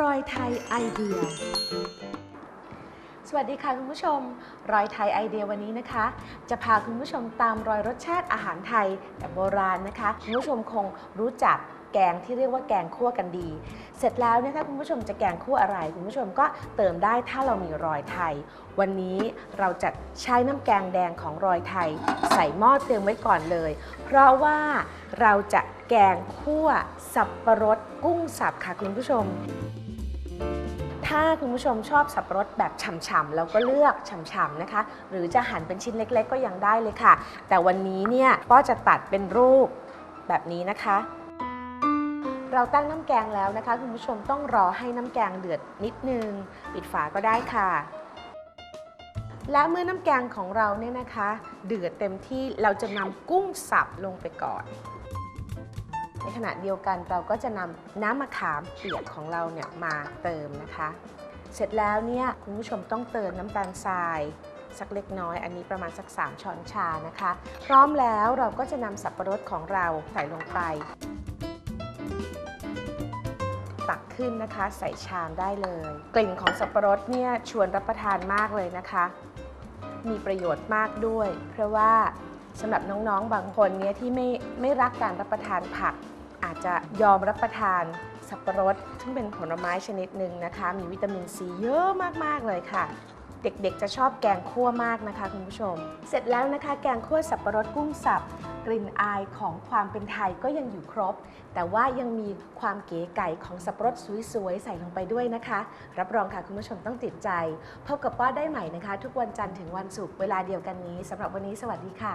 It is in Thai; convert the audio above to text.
รอยไทยไอเดีย สวัสดีค่ะคุณผู้ชม รอยไทยไอเดียวันนี้นะคะ จะพาคุณผู้ชมตามรอยรสชาติอาหารไทยแบบโบราณนะคะ คุณผู้ชมคงรู้จัก แกงที่เรียกว่าแกงคั่วกันดี เสร็จแล้วเนี่ยถ้าคุณผู้ชมจะแกงคั่วอะไร คุณผู้ชมก็เติมได้ถ้าเรามีรอยไทย วันนี้เราจะใช้น้ำแกงแดงของรอยไทย ใส่หม้อเตรียมไว้ก่อนเลย เพราะว่าเราจะแกงคั่วสับปะรดกุ้งสับค่ะคุณผู้ชมถ้าคุณผู้ชมชอบสับปะรดแบบฉ่ำๆเราก็เลือกฉ่ำๆนะคะ หรือจะหั่นเป็นชิ้นเล็ก ๆ ก็ยังได้เลยค่ะ แต่วันนี้เนี่ยก็จะตัดเป็นรูปแบบนี้นะคะ เราตั้งน้ำแกงแล้วนะคะ คุณผู้ชมต้องรอให้น้ำแกงเดือดนิดนึง ปิดฝาก็ได้ค่ะ และเมื่อน้ำแกงของเราเนี่ยนะคะ เดือดเต็มที่เราจะนำกุ้งสับลงไปก่อน ในขณะเดียวกันเราก็จะนำน้ำมะขามเปียกของเราเนี่ยมาเติมนะคะ เสร็จแล้วเนี่ยคุณผู้ชมต้องเติมน้ำตาลทรายสักเล็กน้อยอันนี้ประมาณสัก 3 ช้อนชานะคะ พร้อมแล้วเราก็จะนำสับปะรดของเราใส่ลงไป ตักขึ้นนะคะ ใส่ชามได้เลย กลิ่นของสับปะรดเนี่ยชวนรับประทานมากเลยนะคะ มีประโยชน์มากด้วย เพราะว่าสำหรับน้องๆบางคนเนี่ยที่ไม่ไม่รักการรับประทานผัก อาจจะยอมรับประทานสับปะรด ซึ่งเป็นผลไม้ชนิดหนึ่งนะคะ มีวิตามินซีเยอะมากๆเลยค่ะ เด็กๆ จะชอบแกงคั่วมากนะคะคุณผู้ชม เสร็จแล้วนะคะ แกงคั่วสับปะรดกุ้งสับ กลิ่นอายของความเป็นไทยก็ยังอยู่ครบ แต่ว่ายังมีความเก๋ไก่ของสับปะรดสวยๆ ใส่ลงไปด้วยนะคะ รับรองค่ะคุณผู้ชมต้องติดใจ พบกับป้าได้ใหม่นะคะ ทุกวันจันทร์ถึงวันศุกร์เวลาเดียวกันนี้สำหรับวันนี้สวัสดีค่ะ